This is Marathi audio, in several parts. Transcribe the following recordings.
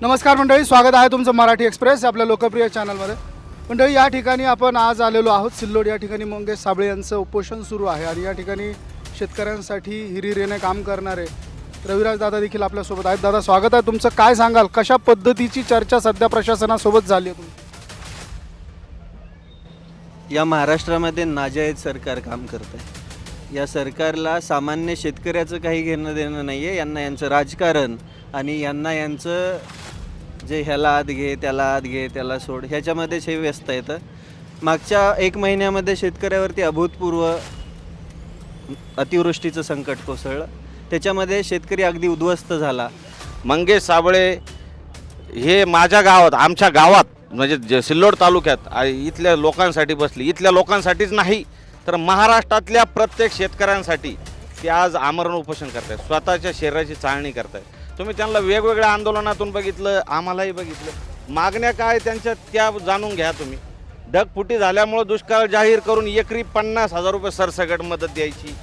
नमस्कार मंडळी स्वागत आहे तुमचं मराठी एक्सप्रेस आपल्या लोकप्रिय चॅनलमध्ये. मंडळी या ठिकाणी आपण आज आलेलो आहोत सिल्लोड. या ठिकाणी मंगेश साबळे यांचं उपोषण सुरू आहे आणि या ठिकाणी शेतकऱ्यांसाठी हिरिरेने काम करणारे रविराज दादा देखील आपल्यासोबत आहेत. दादा स्वागत आहे तुमचं. काय सांगाल? कशा पद्धतीची चर्चा सध्या प्रशासनासोबत झाली आहे तुमची? या महाराष्ट्रामध्ये नाजायज सरकार काम करत आहे. या सरकारला सामान्य शेतकऱ्याचं काही घेणं देणं नाही आहे यांना यांचं राजकारण आणि यांना यांचं जे ह्याला आत घे त्याला आत घे त्याला सोड ह्याच्यामध्येच हे व्यस्त येतं मागच्या एक महिन्यामध्ये शेतकऱ्यावरती अभूतपूर्व अतिवृष्टीचं संकट कोसळलं. त्याच्यामध्ये शेतकरी अगदी उद्ध्वस्त झाला. मंगेश साबळे हे माझ्या गावात आमच्या गावात म्हणजे ज सिल्लोड तालुक्यात आ- इथल्या लोकांसाठी बसली. इथल्या लोकांसाठीच नाही तर महाराष्ट्रातल्या प्रत्येक शेतकऱ्यांसाठी ते आज आमरण उपोषण करतायत. स्वतःच्या शरीराची चाळणी करतायत. तुम्ही त्यांना वेगवेगळ्या आंदोलनातून बघितलं आम्हालाही बघितलं. मागण्या काय त्यांच्या त्या जाणून घ्या तुम्ही. ढगफुटी झाल्यामुळं दुष्काळ जाहीर करून एकरी पन्नास हजार रुपये सरसकट मदत द्यायची.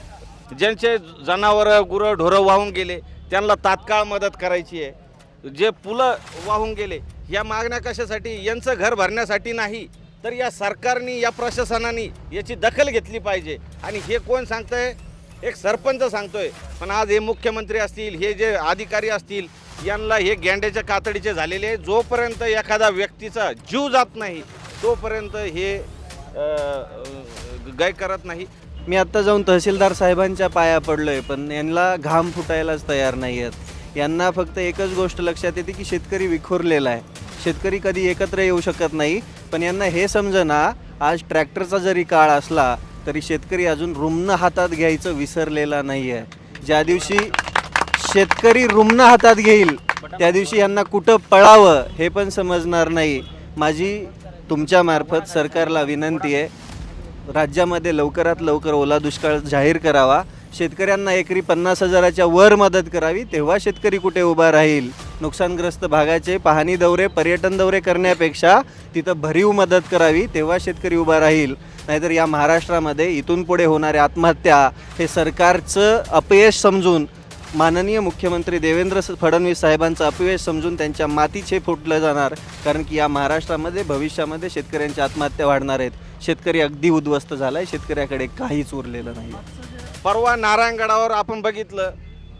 ज्यांचे जनावरं गुरं ढोरं वाहून गेले त्यांना तात्काळ मदत करायची आहे. जे पुलं वाहून गेले या मागण्या कशासाठी? यांचं घर भरण्यासाठी नाही. तर या सरकारने या प्रशासनाने याची दखल घेतली पाहिजे. आणि हे कोण सांगतंय? एक सरपंच सांगतोय पण आज हे मुख्यमंत्री असतील हे जे अधिकारी असतील यांना हे गेंड्याच्या कातडीचे झालेले आहे. जोपर्यंत एखादा व्यक्तीचा जीव जात नाही तोपर्यंत हे गय करत नाही. मी आत्ता जाऊन तहसीलदार साहेबांच्या पाया पडलोय पण यांना घाम फुटायलाच तयार नाही आहेत यांना फक्त एकच गोष्ट लक्षात येते की शेतकरी विखुरलेला आहे. शेतकरी कधी एकत्र येऊ शकत नाही पण यांना हे समजना आज ट्रॅक्टरचा जरी काळ असला तरी शेतकरी अजून रुग्ण हातात घ्यायचं विसरलेला नाही आहे ज्या दिवशी शेतकरी रुग्ण हातात घेईल त्या दिवशी यांना कुठं पळावं हे पण समजणार नाही. माझी तुमच्यामार्फत सरकारला विनंती आहे. राज्यामध्ये लवकरात लवकर ओला दुष्काळ जाहीर करावा. शेतकऱ्यांना एकरी पन्नास हजाराच्या वर मदत करावी तेव्हा शेतकरी कुठे उभा राहील? नुकसानग्रस्त भागाचे पाहणी दौरे पर्यटन दौरे करण्यापेक्षा तिथं भरीव मदत करावी तेव्हा शेतकरी उभा राहील. नाहीतर या महाराष्ट्रामध्ये इथून पुढे होणाऱ्या आत्महत्या हे सरकारचं अपयश समजून माननीय मुख्यमंत्री देवेंद्र फडणवीस साहेबांचं अपयश समजून त्यांच्या मातीचे फुटलं जाणार. कारण की या महाराष्ट्रामध्ये भविष्यामध्ये शेतकऱ्यांच्या आत्महत्या वाढणार आहेत. शेतकरी अगदी उद्ध्वस्त झाला आहे शेतकऱ्याकडे काहीच उरलेलं नाही परवा नारायणगडावर आपण बघितलं.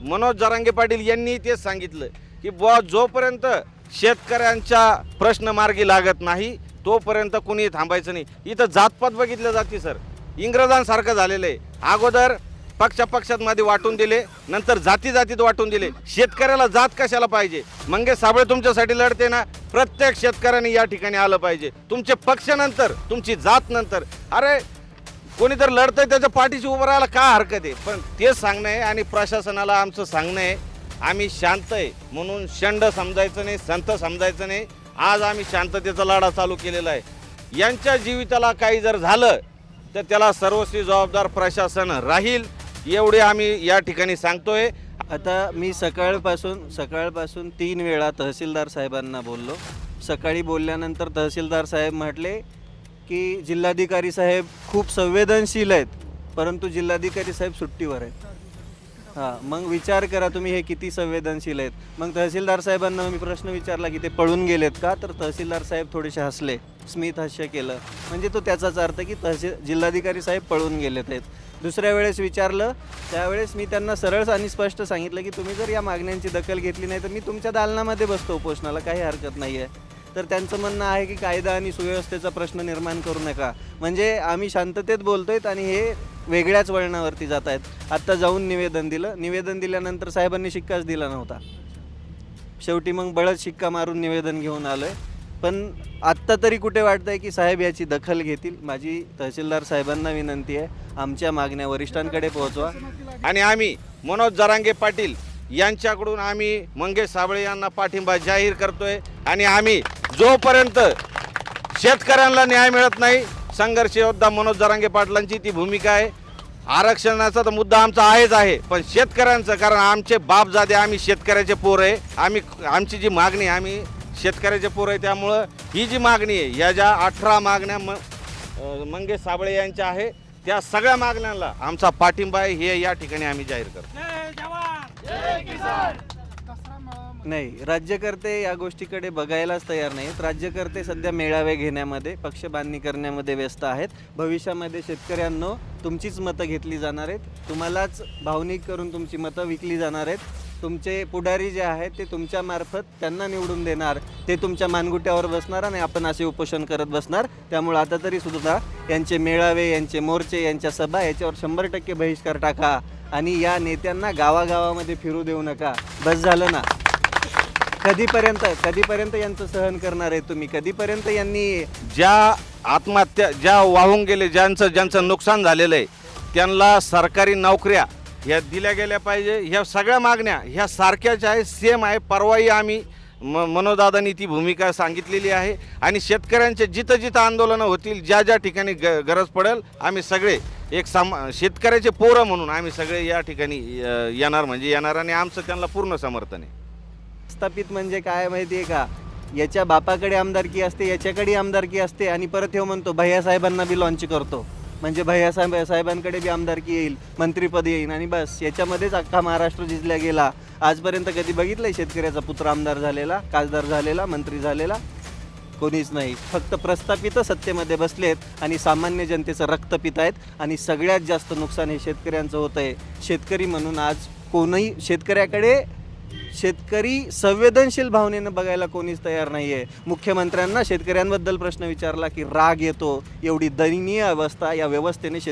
मनोज जरांगे पाटील यांनी तेच सांगितलं. की बुवा जोपर्यंत शेतकऱ्यांच्या प्रश्न मार्गी लागत नाही तोपर्यंत कुणी थांबायचं नाही. इथं जातपात बघितलं जाते सर. इंग्रजांसारखं झालेलं आहे. अगोदर पक्षा पक्षात वाटून दिले नंतर जाती जातीत वाटून दिले. शेतकऱ्याला जात कशाला पाहिजे? मंगेश साबळे तुमच्यासाठी लढते ना? प्रत्येक शेतकऱ्याने या ठिकाणी आलं पाहिजे. तुमचे पक्ष नंतर तुमची जात नंतर. अरे कोणी तर लढतंय त्याच्या पाठीशी उभं राहायला का हरकत आहे? पण ते सांगणं आहे आणि प्रशासनाला आमचं सांगणं आहे आम्ही शांत आहे म्हणून शंड समजायचं नाही संत समजायचं नाही. आज आम्ही शांततेचा लढा चालू केलेला आहे. यांच्या जीविताला काही जर झालं तर त्याला सर्वस्वी जबाबदार प्रशासन राहील एवढे आम्ही या ठिकाणी सांगतोय. आता मी सकाळपासून सकाळपासून तीन वेळा तहसीलदार साहेबांना बोललो. सकाळी बोलल्यानंतर तहसीलदार साहेब म्हटले की जिल्हाधिकारी साहेब खूप संवेदनशील आहेत परंतु जिल्हाधिकारी साहेब सुट्टीवर आहेत. हां मग विचार करा तुम्ही हे किती संवेदनशील आहेत. मग तहसीलदार साहेबांना मी प्रश्न विचारला की ते पळून गेलेत का? तर तहसीलदार साहेब थोडेसे हसले. स्मित हास्य केलं. म्हणजे तो त्याचाच अर्थ की तहसील जिल्हाधिकारी साहेब पळून गेलेत आहेत. दुसऱ्या वेळेस विचारलं. त्यावेळेस मी त्यांना सरळ आणि स्पष्ट सांगितलं की तुम्ही जर या मागण्यांची दखल घेतली नाही तर मी तुमच्या दालनामध्ये बसतो उपोषणाला. काही हरकत नाही आहे तर त्यांचं म्हणणं आहे की कायदा आणि सुव्यवस्थेचा प्रश्न निर्माण करू नका. म्हणजे आम्ही शांततेत बोलतोय आणि हे वेगळ्याच वळणावरती जात आहेत. आत्ता जाऊन निवेदन दिलं. निवेदन दिल्यानंतर साहेबांनी शिक्काच दिला नव्हता. शेवटी मग बळच शिक्का मारून निवेदन घेऊन आलो आहे पण आत्ता तरी कुठे वाटतंय की साहेब याची दखल घेतील? माझी तहसीलदार साहेबांना विनंती आहे आमच्या मागण्या वरिष्ठांकडे पोहोचवा. आणि आम्ही मनोज जरांगे पाटील यांच्याकडून आम्ही मंगेश साबळे यांना पाठिंबा जाहीर करतोय. आणि आम्ही जोपर्यंत शेतकऱ्यांना न्याय मिळत नाही संघर्ष योद्धा मनोज जरांगे पाटलांची ती भूमिका आहे. आरक्षणाचा तर मुद्दा आमचा आहेच आहे पण शेतकऱ्यांचं कारण आमचे बापजादे आम्ही शेतकऱ्याचे पोर आहे. आम्ही आमची जी मागणी आहे, आम्ही शेतकऱ्याचे पोर आहे त्यामुळं ही जी मागणी आहे या ज्या अठरा मागण्या म मंगेश साबळे यांच्या आहे त्या सगळ्या मागण्यांना आमचा पाठिंबा आहे हे या ठिकाणी आम्ही जाहीर करतो. जय मेळावा नाही राज्यकर्ते या गोष्टीकडे बघायलाच तयार नाहीत. राज्यकर्ते सध्या मेळावे घेण्यामध्ये पक्ष बांधणी करण्यामध्ये व्यस्त आहेत. भविष्यामध्ये शेतकऱ्यांनो तुमचीच मतं घेतली जाणार आहेत. तुम्हालाच भावनिक करून तुमची मतं विकली जाणार आहेत. तुमचे पुढारी जे आहेत ते तुमच्यामार्फत त्यांना निवडून देणार. ते तुमच्या मानगुट्यावर बसणार आणि आपण असे उपोषण करत बसणार. त्यामुळे आता तरी सुद्धा यांचे मेळावे यांचे मोर्चे यांच्या सभा याच्यावर शंभर टक्के बहिष्कार टाका. आणि या नेत्यांना गावागावामध्ये फिरू देऊ नका. बस झालं ना? कधीपर्यंत कधीपर्यंत यांचं सहन करणार आहे तुम्ही? कधीपर्यंत यांनी ज्या आत्महत्या ज्या वाहून गेले ज्यांचं ज्यांचं नुकसान झालेलं आहे त्यांना सरकारी नोकऱ्या ह्या दिल्या गेल्या पाहिजे. ह्या सगळ्या मागण्या ह्या सारख्याच आहे सेम आहे. परवाही आम्ही म मनोदादांनी ती भूमिका सांगितलेली आहे. आणि शेतकऱ्यांचे जिथं जिथं आंदोलनं होतील ज्या ज्या ठिकाणी ग गरज पडेल आम्ही सगळे एक साम शेतकऱ्याचे पोरं म्हणून आम्ही सगळे या ठिकाणी येणार म्हणजे येणार. आणि आमचं त्यांना पूर्ण समर्थन आहे. स्थापित म्हणजे काय माहिती आहे का? याच्या बापाकडे आमदारकी असते याच्याकडे आमदारकी असते आणि परत हे म्हणतो भैया साहेबांना बी लॉन्च करतो. म्हणजे भैयासाहेब साहेबांकडे बी आमदारकी येईल मंत्रीपद येईल आणि बस याच्यामध्येच अख्खा महाराष्ट्र जिंकला गेला. आजपर्यंत कधी बघितलंय शेतकऱ्याचा पुत्र आमदार झालेला खासदार झालेला मंत्री झालेला? कोणीच नाही. फक्त प्रस्थापित सत्तेमध्ये बसलेत आणि सामान्य जनतेचं रक्त पित आहेत आणि सगळ्यात जास्त नुकसान हे शेतकऱ्यांचं होतं आहे शेतकरी म्हणून आज कोणीही शेतकऱ्याकडे शेतकरी संवेदनशील भावनेनं बघायला कोणीच तयार नाही आहे मुख्यमंत्र्यांना शेतकऱ्यांबद्दल प्रश्न विचारला की राग येतो एवढी दयनीय अवस्था या व्यवस्थेने शेत